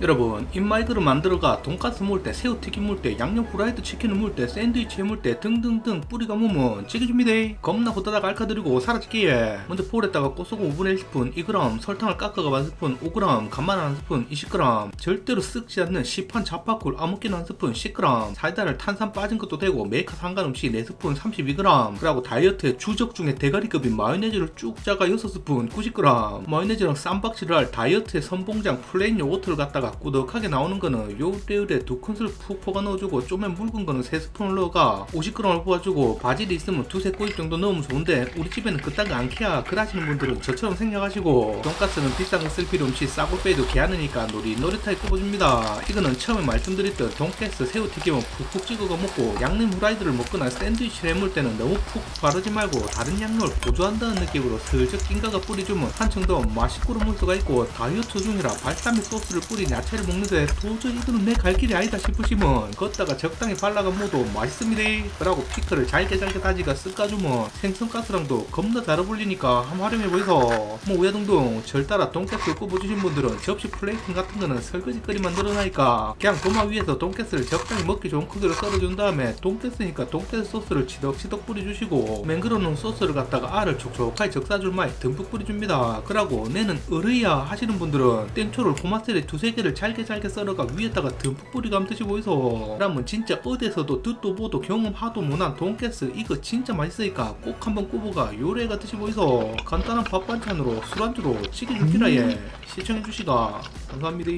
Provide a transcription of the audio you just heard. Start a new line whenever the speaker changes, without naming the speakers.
여러분 인마이크를 만들어가 돈가스 먹을 때 새우튀김 먹을 때 양념 후라이드 치킨을 먹을 때 샌드위치 먹을 때 등등등 뿌리가 무면 찍어줍니다. 겁나 후다닥 알카드리고 사라지기에 먼저 볼에다가 꽃소금 5분의 1스푼 2g 설탕을 깎아가 1스푼 5g 간마늘 1스푼 20g 절대로 쓱지 않는 시판 자파꿀 아무끼나 1스푼 10g 사이다를 탄산 빠진 것도 되고 메이커 상관없이 4스푼 32g 그리고 다이어트에 주적 중에 대가리급인 마요네즈를 쭉 짜가 6스푼 90g 마요네즈랑 쌈박질을 할 다이어트의 선봉장 플레인 요거트를 갖다가 꾸덕하게 나오는 거는 요래요래 두 큰술 푹 퍼가 넣어주고 좀에 묽은 거는 3스푼을 넣어가 50g을 뽑아주고 바질이 있으면 두세 꼬집 정도 넣으면 좋은데 우리 집에는 그딴 거안 캐야 그러시는 분들은 저처럼 생각하시고 돈가스는 비싼 거 쓸 필요 없이 싸고 빼도 개하느니까 노릿노릿하게 굽어줍니다. 이거는 처음에 말씀드렸던 돈가스 새우 튀김은 푹푹 찍어가 먹고 양념 후라이드를 먹거나 샌드위치를 해먹을 때는 너무 푹 바르지 말고 다른 양념을 보조한다는 느낌으로 슬쩍 낑가가 뿌려주면 한층 더 맛있고로 먹을 수가 있고 다이어트 중이라 발사믹 소스를 뿌린 야채를 먹는데 도저히 이거는 내 갈 길이 아니다 싶으시면 걷다가 적당히 발라가 먹어도 맛있습니다 그러고 피클을 잘게 잘게 다지가 쓱까주면 생선가스랑도 겁나 잘 어울리니까 한번 활용해 보이소. 뭐 우야동동 절 따라 돈가스 굽어주신 분들은 접시 플레이팅 같은 거는 설거지 거리만 늘어나니까 그냥 도마 위에서 돈가스를 적당히 먹기 좋은 크기로 썰어준 다음에 돈가스니까 돈가스 소스를 치덕치덕 뿌려주시고 맹그러놓은 소스를 갖다가 알을 촉촉하게 적사줄 마에 듬뿍 뿌려줍니다. 그러고 내는 으르야 하시는 분들은 땡초를 고마셀에 두세 개를 잘게 잘게 썰어가 위에다가 듬뿍 뿌리감 드셔보이소. 그러면 진짜 어디서도 듣도 보도 경험하도 못한 돈가스 이거 진짜 맛있으니까 꼭 한번 굽어가 요래가 드셔보이소. 간단한 밥 반찬으로 술안주로 치기 좋기라 예 시청해주시가 감사합니다